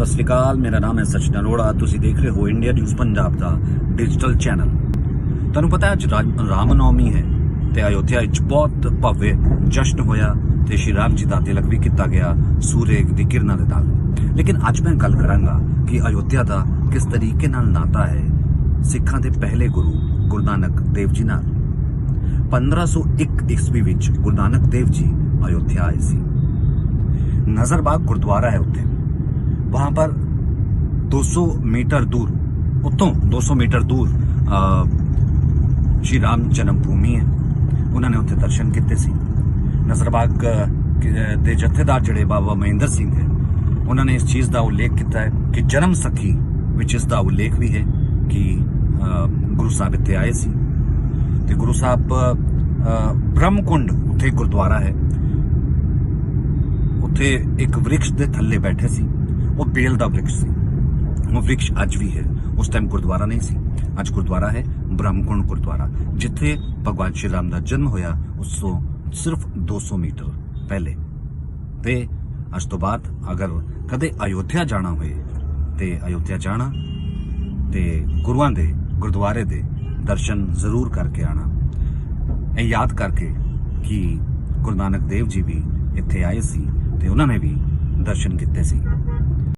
ਸਤਿ ਸ੍ਰੀ ਅਕਾਲ, ਮੇਰਾ ਨਾਮ ਹੈ ਸਚਿਨ ਅਰੋੜਾ। ਤੁਸੀਂ ਦੇਖ ਰਹੇ ਹੋ ਇੰਡੀਆ ਨਿਊਜ਼ ਪੰਜਾਬ ਦਾ ਡਿਜੀਟਲ ਚੈਨਲ। ਤੁਹਾਨੂੰ ਪਤਾ ਹੈ ਅੱਜ ਰਾਮ ਨੌਮੀ ਹੈ ਤੇ ਅਯੋਧਿਆ ਵਿੱਚ ਬਹੁਤ ਭਵਯ ਜਸ਼ਨ ਹੋਇਆ ਤੇ ਸ਼੍ਰੀ ਰਾਮ ਜੀ ਦਾ ਤਿਲਕ ਵੀ ਕੀਤਾ ਗਿਆ ਸੂਰਜ ਦੀ ਕਿਰਨਾਂ ਦੇ ਨਾਲ। ਲੇਕਿਨ ਅੱਜ ਮੈਂ ਗੱਲ ਕਰਾਂਗਾ ਕਿ ਅਯੋਧਿਆ ਦਾ ਕਿਸ ਤਰੀਕੇ ਨਾਲ ਨਾਤਾ ਹੈ ਸਿੱਖਾਂ ਦੇ ਪਹਿਲੇ ਗੁਰੂ ਗੁਰੂ ਨਾਨਕ ਦੇਵ ਜੀ ਨਾਲ। 1501 ਈਸਵੀ ਵਿੱਚ ਗੁਰੂ ਨਾਨਕ ਦੇਵ ਜੀ ਅਯੋਧਿਆ ਆਏ ਸੀ। ਨਜ਼ਰਬਾਗ ਗੁਰਦੁਆਰਾ ਹੈ ਉੱਥੇ। वहां पर 200 मीटर दूर उत्तों 200 मीटर दूर ਅ, ਸ਼੍ਰੀ ਰਾਮ ਜਨਮ ਭੂਮੀ ਹੈ ਉਹਨਾਂ ਨੇ ਉੱਥੇ ਦਰਸ਼ਨ ਕੀਤੇ ਸੀ ਨਜ਼ਰਬਾਗ ਅ, ਕ- ਦੇ ਜਥੇਦਾਰ ਜਿਹੜੇ ਬਾਬਾ ਮਹਿੰਦਰ ਸਿੰਘ ਹੈ ਉਹਨਾਂ ਨੇ ਇਸ ਚੀਜ਼ ਦਾ ਉਲੇਖ ਕੀਤਾ ਹੈ ਕਿ ਜਨਮ ਸਖੀ ਵਿੱਚ ਇਸ ਦਾ ਉਲੇਖ ਵੀ ਹੈ ਕਿ ਅ, ਗੁਰੂ ਸਾਹਿਬ ਇੱਥੇ ਆਏ ਸੀ ਤੇ ਗੁਰੂ ਸਾਹਿਬ ਅ, ਬ੍ਰਹਮਕੁੰਡ ਉੱਥੇ ਗੁਰਦੁਆਰਾ ਹੈ ਉੱਥੇ ਇੱਕ ਵ੍ਰਿਕਸ਼ ਦੇ ਥੱਲੇ ਬੈਠੇ ਸੀ ਉਹ ਬੇਲ ਦਾ ਵ੍ਰਿਕਸ਼ ਸੀ ਉਹ ਵ੍ਰਿਕਸ਼ ਅੱਜ ਵੀ ਹੈ ਉਸ ਟਾਈਮ ਗੁਰਦੁਆਰਾ ਨਹੀਂ ਸੀ ਅੱਜ ਗੁਰਦੁਆਰਾ ਹੈ ਬ੍ਰਹਮਕੁੰਡ ਗੁਰਦੁਆਰਾ ਜਿੱਥੇ ਭਗਵਾਨ ਸ਼੍ਰੀ ਰਾਮ ਦਾ ਜਨਮ ਹੋਇਆ ਉਸ ਤੋਂ ਸਿਰਫ 200 ਮੀਟਰ ਪਹਿਲੇ ਤੇ ਅੱਜ ਤੋਂ ਬਾਅਦ ਅਗਰ ਕਦੇ ਅਯੋਧਿਆ ਜਾਣਾ ਹੋਏ ਤੇ ਅਯੋਧਿਆ ਜਾਣਾ ਤੇ ਗੁਰੂਆਂ ਦੇ ਗੁਰਦੁਆਰੇ ਦੇ ਦਰਸ਼ਨ ਜ਼ਰੂਰ ਕਰਕੇ ਆਣਾ ਇਹ ਯਾਦ ਕਰਕੇ ਕਿ ਗੁਰੂ ਨਾਨਕ ਦੇਵ ਜੀ ਵੀ ਇੱਥੇ ਆਏ ਸੀ ਤੇ ਉਹਨਾਂ ਨੇ ਵੀ ਦਰਸ਼ਨ ਕੀਤੇ ਸੀ